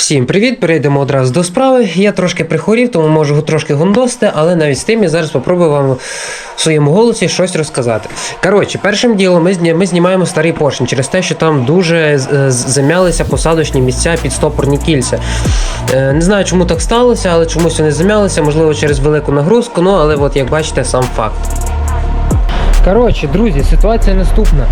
Всім привіт! Перейдемо одразу до справи. Я трошки прихворів, тому можу трошки гундости, але навіть з тим я зараз спробую вам в своєму голосі щось розказати. Коротше, першим ділом ми, зні- ми знімаємо старий поршень через те, що там дуже е, замялися посадочні місця під стопорні кільця. Е, Не знаю, чому так сталося, але чомусь вони замялися, можливо, через велику нагрузку, ну але от як бачите, сам факт. Коротше, друзі, ситуація наступна.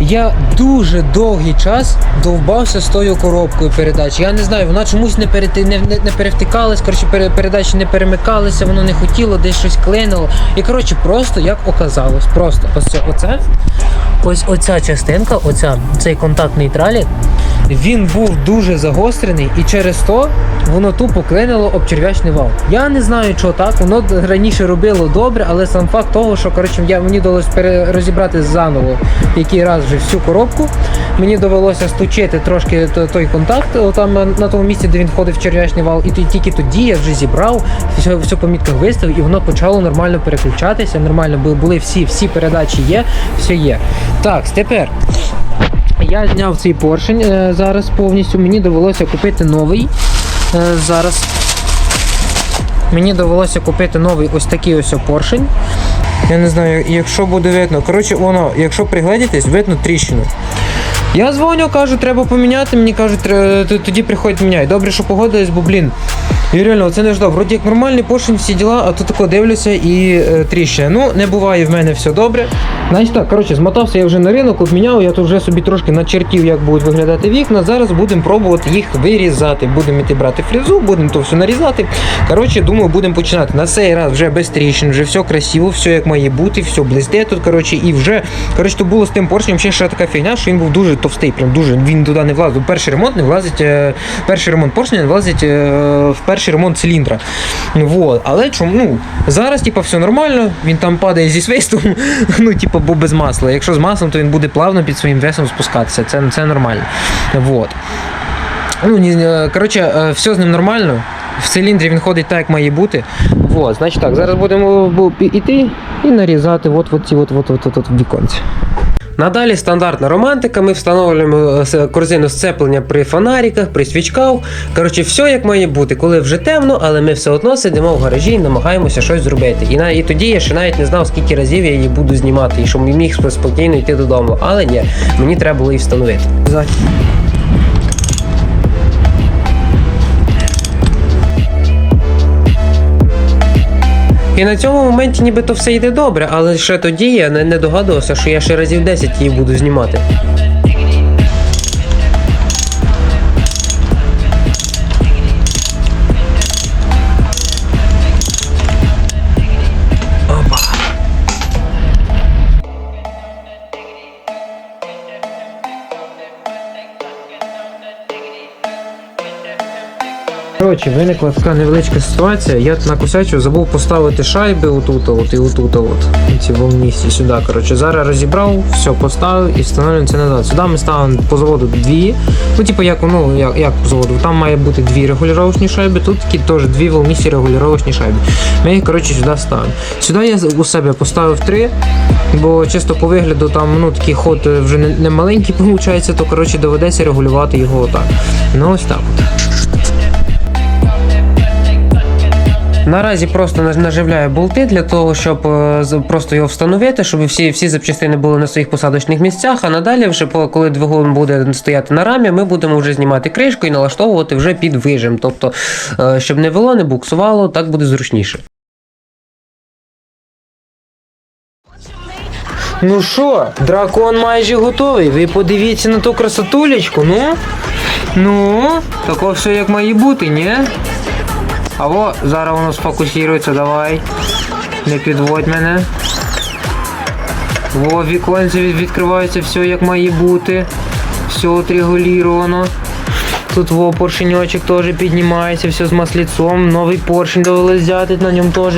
Я дуже довгий час довбався з тою коробкою передач. Я не знаю, вона чомусь не, перети, не, не, не перевтикалась, коротше, пере- передачі не перемикалися, воно не хотіло, десь щось клинило. І коротше, просто як оказалось, просто ось це, оце, ось оця частинка, оця, цей контакт нейтралі, він був дуже загострений, і через то воно тупо клинило об черв'ячний вал. Я не знаю, що так, воно раніше робило добре, але сам факт того, що коротше, я, мені довелося пере- розібрати заново який раз вже всю коробку. Мені довелося стучити трошки той контакт там е, на тому місці, де він входив в черв'ячний вал, і тільки тоді я вже зібрав, все, все по виставив, і воно почало нормально переключатися. Нормально були всі, всі передачі є, все є. Так, тепер. Я зняв цей поршень е, зараз повністю. Мені довелося купити новий. Е, зараз мені довелося купити новий ось такий ось поршень. Я не знаю, якщо буде видно. Коротше, воно, якщо пригледітесь, видно тріщину. Я дзвоню, кажу, треба поміняти. Мені кажуть, тоді приходять міняй. Добре, що погодились, бо блін. І реально, це не ждав. Вроді як нормальний поршень, всі діла, а тут тако дивлюся і е, тріщина. Ну, не буває в мене все добре. Значить так, коротше, змотався я вже на ринок, обміняв, я тут вже собі трошки начертів, як будуть виглядати вікна. Зараз будемо пробувати їх вирізати. Будемо іти брати фрезу, будемо то все нарізати. Коротше, думаю, будемо починати. На цей раз вже без тріщин, вже все красиво, все як має бути, все блисте тут. Коротше, і вже коротше, то було з тим поршнем ще ще така фігня, що він був дуже товстий, прям дуже він туди не влазив. Перший ремонт не влазить, е, перший ремонт поршня не влазить е, в перший ремонт циліндра. Вот. Але чому ну, зараз, типу, все нормально, він там падає зі свистом, ну, типу, бо без масла. Якщо з маслом, то він буде плавно під своїм весом спускатися. Це, це нормально. Вот. Ну, коротше, е, все з ним нормально. В циліндрі він ходить так, як має бути. Вот, значить так, зараз будемо бу- іти і нарізати от, от, ці от, от, от, от, от віконці. Надалі стандартна романтика. Ми встановлюємо е, корзину сцеплення при фонариках, при свічках. Коротше, все як має бути, коли вже темно, але ми все одно сидимо в гаражі і намагаємося щось зробити. І, на, і тоді я ще навіть не знав, скільки разів я її буду знімати, і щоб міг спокійно йти додому. Але ні, мені треба було її встановити. І на цьому моменті нібито все йде добре, але ще тоді я не, догадувався, що я ще разів 10 її буду знімати. Коротше, виникла така невеличка ситуація. Я накосячив, забув поставити шайби отут, от і отут, от. Ці волністі сюди. Коротше, зараз розібрав, все поставив і встановлюємо це назад. Сюди ми ставимо по заводу дві. Ну, типу, як ну, як, як по заводу, там має бути дві регулювачні шайби, тут такі теж дві волністі регулювачні шайби. Ми їх коротше сюди ставимо. Сюди я у себе поставив три, бо чисто по вигляду там ну, такий ход вже не маленький виходить, то коротше доведеться регулювати його отак. Ну ось так от. Наразі просто наж- наживляю болти для того, щоб е, просто його встановити, щоб всі, всі запчастини були на своїх посадочних місцях. А надалі, вже коли двигун буде стояти на рамі, ми будемо вже знімати кришку і налаштовувати вже під вижим. Тобто, е, щоб не вело, не буксувало, так буде зручніше. Ну що, дракон майже готовий. Ви подивіться на ту красотулечку, ну. Ну, тако все як має бути, ні? А во, зараз воно сфокусується, давай. Не підводь мене. Во, віконце від- відкривається все як має бути. Все отрегулировано. Тут во поршеньочок теж піднімається, все з масліцом. Новий поршень довелось взяти, на ньому теж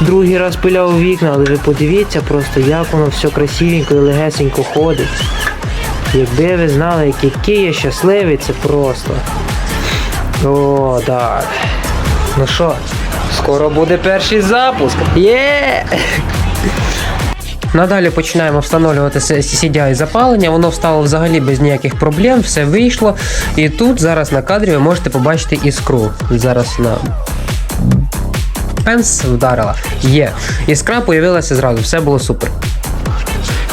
другий раз пиляв вікна, але ви подивіться просто, як воно все красивенько і легесенько ходить. Якби ви знали, який я щасливий, це просто. О, так. Ну що, скоро буде перший запуск. Є! Надалі починаємо встановлювати CCDI запалення. Воно встало взагалі без ніяких проблем, все вийшло. І тут зараз на кадрі ви можете побачити іскру. Зараз на пенс вдарила. Є. Іскра появилася зразу, все було супер.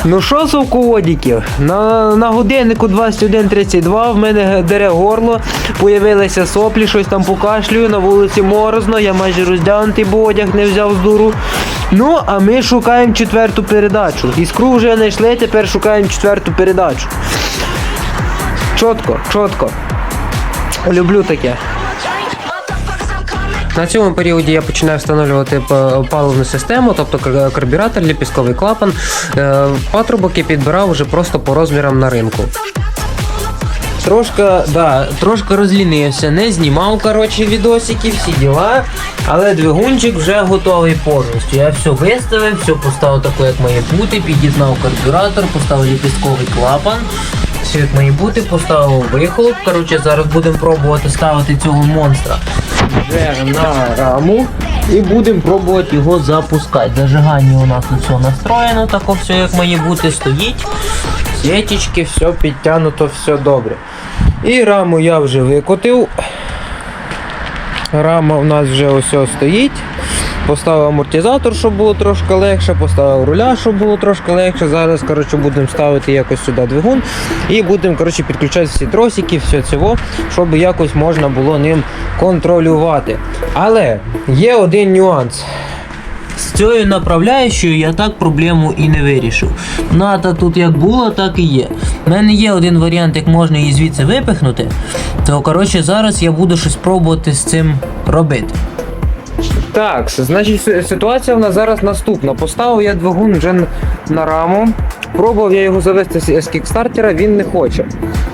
Ну що, совководіків? На, на годиннику 21.32 в мене дере горло, появилися соплі, щось там покашлюю, на вулиці морозно, я майже роздягнутий, бо одяг не взяв з дуру. Ну, а ми шукаємо четверту передачу. Іскру вже знайшли, тепер шукаємо четверту передачу. Чотко, чотко. Люблю таке. На цьому періоді я починаю встановлювати паливну систему, тобто карбюратор, ліпісковий клапан. Е, Патрубок я підбирав вже просто по розмірам на ринку. Трошки, да, трошки розлінився, не знімав, коротше, відосики, всі діла. Але двигунчик вже готовий повністю. Я все виставив, все поставив таке, як має бути, під'єднав карбюратор, поставив ліпістковий клапан. Як має бути, поставив вихлоп. Коротше, зараз будемо пробувати ставити цього монстра вже на раму. І будемо пробувати його запускати. Зажигання у нас тут все настроєно, тако все як має бути, стоїть. Світічки, все підтягнуто, все добре. І раму я вже викотив. Рама у нас вже ось стоїть. Поставив амортизатор, щоб було трошки легше, поставив руля, щоб було трошки легше. Зараз коротше, будемо ставити якось сюди двигун і будемо коротше, підключати всі тросики, все цього, щоб якось можна було ним контролювати. Але є один нюанс. З цією направляючою я так проблему і не вирішив. Ната тут як було, так і є. У мене є один варіант, як можна її звідси випихнути. То коротше зараз я буду щось пробувати з цим робити. Так, значить ситуація в нас зараз наступна. Поставив я двигун вже на раму. Пробував я його завести з кікстартера, він не хоче.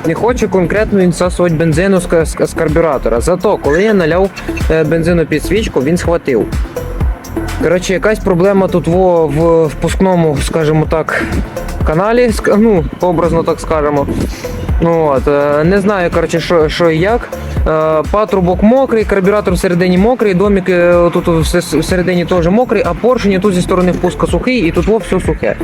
Не хоче конкретно він бензину з карбюратора. Зато, коли я наляв е, бензину під свічку, він схватив. Коротше, якась проблема тут во, в впускному, скажімо так, каналі, ну, образно так скажемо. Ну, от, е, не знаю, коротше, що, що і як. Е, Патрубок мокрий, карбюратор всередині мокрий, домик е, тут всередині теж мокрий, а поршень тут зі сторони впуска сухий і тут во все сухе.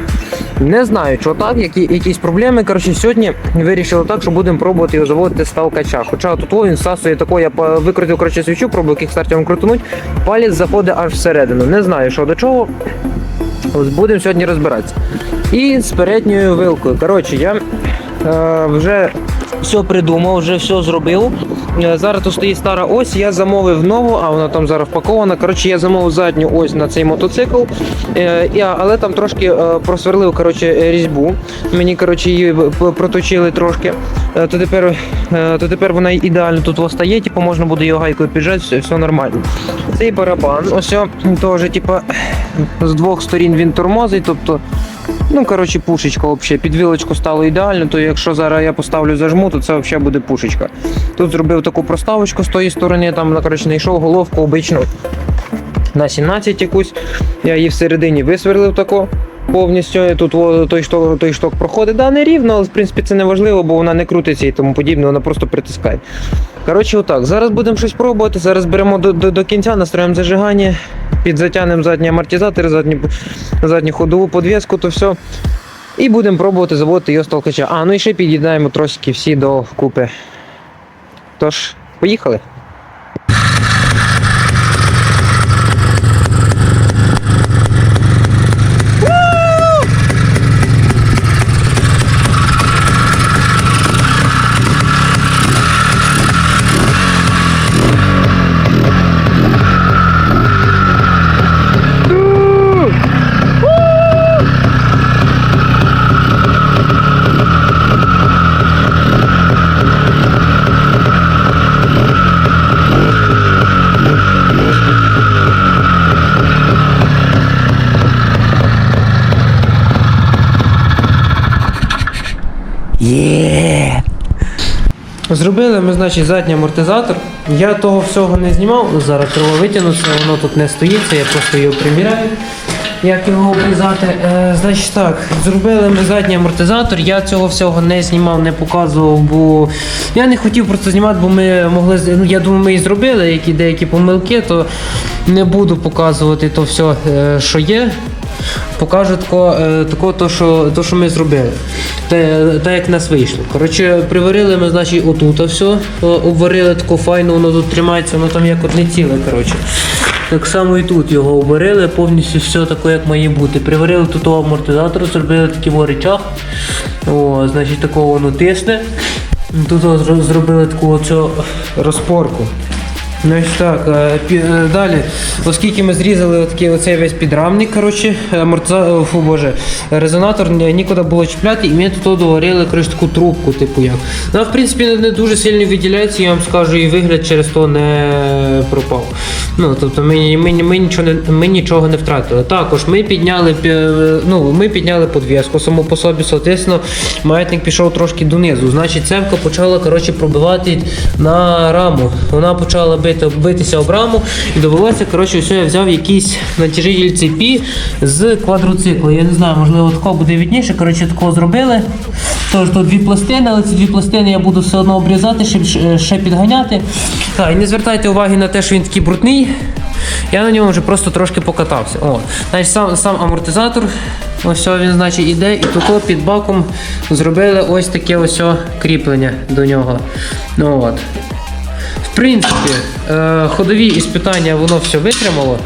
Не знаю, що так, які, якісь проблеми. Коротше, сьогодні вирішили так, що будемо пробувати його заводити з толкача. Хоча тут во він всасує тако, я викрутив коротше, свічу, пробую кікстартером крутануть, палець заходить аж всередину. Не знаю, що до чого. Будемо сьогодні розбиратися. І з передньою вилкою. Коротше, я е, вже все придумав, вже все зробив. Е, Зараз тут стоїть стара ось, я замовив нову, а вона там зараз впакована. Коротше, я замовив задню ось на цей мотоцикл, е, але там трошки е, просверлив коротше, різьбу. Мені коротше, її проточили трошки. То, тепер, то тепер вона ідеально тут остає, типу, можна буде його гайкою піджати, все, все нормально. Цей барабан, ось теж, типу, з двох сторін він тормозить, тобто. Ну, коротше, пушечка взагалі. Під вілочку стало ідеально, то якщо зараз я поставлю зажму, то це взагалі буде пушечка. Тут зробив таку проставочку з тої сторони, там коротше, знайшов головку обичну на 17 якусь. Я її всередині висверлив тако повністю. Тут той шток, той шток проходить. Да, не рівно, але в принципі це не важливо, бо вона не крутиться і тому подібне, вона просто притискає. Коротше, отак. Зараз будемо щось пробувати. Зараз беремо до, до, до кінця, настроїмо зажигання, підзатягнемо задні амортизатори, задню, задню ходову подвіску, то все. І будемо пробувати заводити його з толкача. А, ну і ще під'єднаємо тросики всі до купи. Тож, поїхали. Зробили ми, значить, задній амортизатор. Я того всього не знімав, зараз треба витягнути, воно тут не стоїться, я просто його приміряю. Як його обрізати? Е, значить так, зробили ми задній амортизатор. Я цього всього не знімав, не показував, бо я не хотів просто знімати, бо ми могли. Ну, я думаю, ми і зробили які деякі помилки, то не буду показувати то все, що є. Покажу тако, е, тако то, що, то, що ми зробили. Те, так як нас вийшло. Коротше, приварили ми, значить, отут все, обварили тако файно, воно тут тримається, воно там як одне ціле. коротше. Так само і тут його обварили, повністю все таке, як має бути. Приварили тут амортизатор, зробили такий во речах. О, значить, такого воно тисне. Тут зробили таку оцю розпорку. Ну ось так, е, е, далі, оскільки ми зрізали такий оцей весь підрамник, коротше, амортиза... фу, боже, резонатор нікуди було чіпляти, і ми тут доварили коротше, таку трубку, типу як. Вона, в принципі, не, дуже сильно виділяється, я вам скажу, і вигляд через то не пропав. Ну, тобто ми, ми, ми, нічого, не, ми нічого не втратили. Також ми підняли, пі- ну, ми підняли подвіску саму по собі, соответственно, маятник пішов трошки донизу. Значить, цевка почала коротше, пробивати на раму. Вона почала бити, битися об раму і довелося, коротше, все, я взяв якийсь натяжитель цепі з квадроцикла. Я не знаю, можливо, такого буде відніше. Коротше, такого зробили. Тож тут дві пластини, але ці дві пластини я буду все одно обрізати, щоб ще- підганяти. Так, і не звертайте уваги на те, що він такий брудний. Я на ньому вже просто трошки покатався. О, значить, сам, сам амортизатор, ось він значить іде, і тут під баком зробили ось таке ось кріплення до нього. Ну от. В принципі, е, ходові іспитання воно все витримало.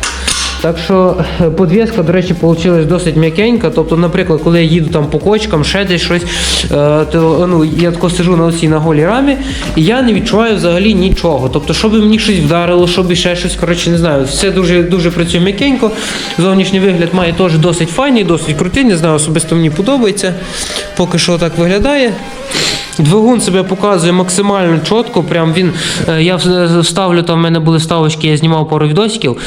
Так що е, подвіска, до речі, вийшла досить м'якенька. Тобто, наприклад, коли я їду там по кочкам, ще десь щось, е, то ну, я тако сижу на оцій на голій рамі, і я не відчуваю взагалі нічого. Тобто, щоб мені щось вдарило, щоб ще щось, коротше, не знаю, все дуже дуже працює м'якенько. Зовнішній вигляд має теж досить файний, досить крутий. Не знаю, особисто мені подобається. Поки що так виглядає. Двигун себе показує максимально чітко. Прям він. е, Я в- ставлю там, в мене були ставочки, я знімав пару відосиків.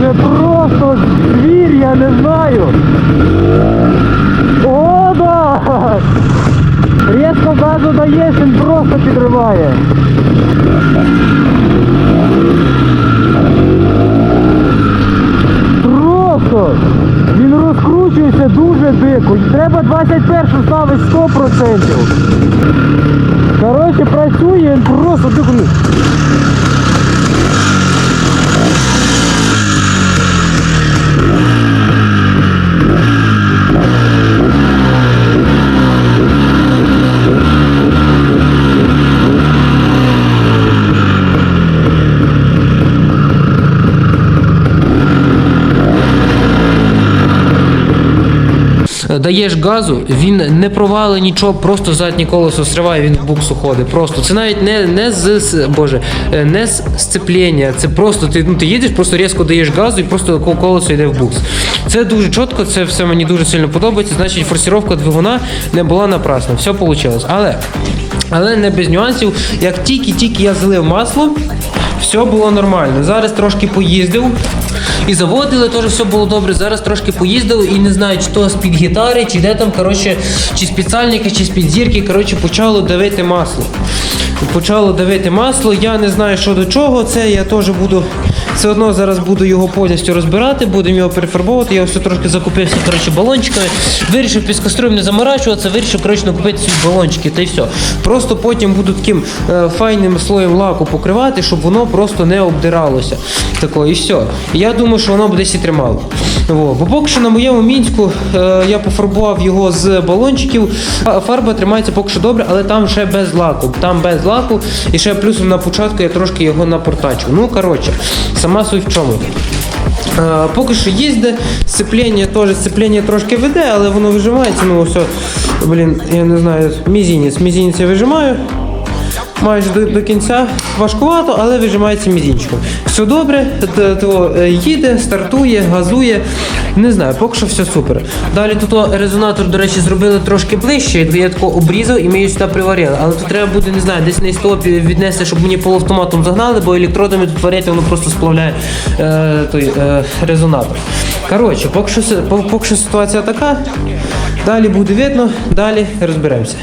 Це просто звір, я не знаю. О, да! Різко газу даєш, він просто підриває. Просто! Він розкручується дуже дико. Треба 21 ставити 100%. Коротше, працює, просто дико. Даєш газу, він не провалить нічого, просто заднє колесо зриває, він в буксу ходить. Просто це навіть не, не з боже, е, не з сцеплення. Це просто ти, ну, ти їдеш, просто різко даєш газу і просто колесо йде в букс. Це дуже чітко, це все мені дуже сильно подобається. Значить, форсировка двигуна не була напрасна. Все вийшло. Але, але не без нюансів. Як тільки-тільки я залив масло, все було нормально. Зараз трошки поїздив. І заводили, теж все було добре. Зараз трошки поїздили і не знаю, чи то з-під гітари, чи де там, коротше, чи з під сальники, чи з-під зірки, коротше, почало давити масло. Почало давити масло. Я не знаю, що до чого. Це я теж буду. Все одно зараз буду його повністю розбирати, будемо його перефарбовувати. Я все трошки закупився коротше, балончиками. Вирішив під кастрюлем не заморачуватися, вирішив коротше, купити свої балончики та й все. Просто потім буду таким е, файним слоєм лаку покривати, щоб воно просто не обдиралося. Тако, і все. Я думаю, що воно десь і тримало. Во. Бо поки що на моєму мінську е, я пофарбував його з балончиків. Фарба тримається поки що добре, але там ще без лаку. Там без лаку. І ще плюсом на початку я трошки його напортачу. Ну, коротше, сама суть в чому. Е, поки що їздить, сцеплення теж сцеплення трошки веде, але воно вижимається. Ну, все, блін, я не знаю, мізінець. Мізінець я вижимаю. Майже до, до кінця. Важкувато, але вижимається мізінчиком. Все добре, то, е, їде, стартує, газує. Не знаю, поки що все супер. Далі тут резонатор, до речі, зробили трошки ближче. Я тако обрізав і ми її сюди приварили. Але тут треба буде, не знаю, десь на стопі віднести, щоб мені полуавтоматом загнали, бо електродами тут варять, воно просто сплавляє е, той е, резонатор. Коротше, поки що, поки що ситуація така. Далі буде видно, далі розберемося.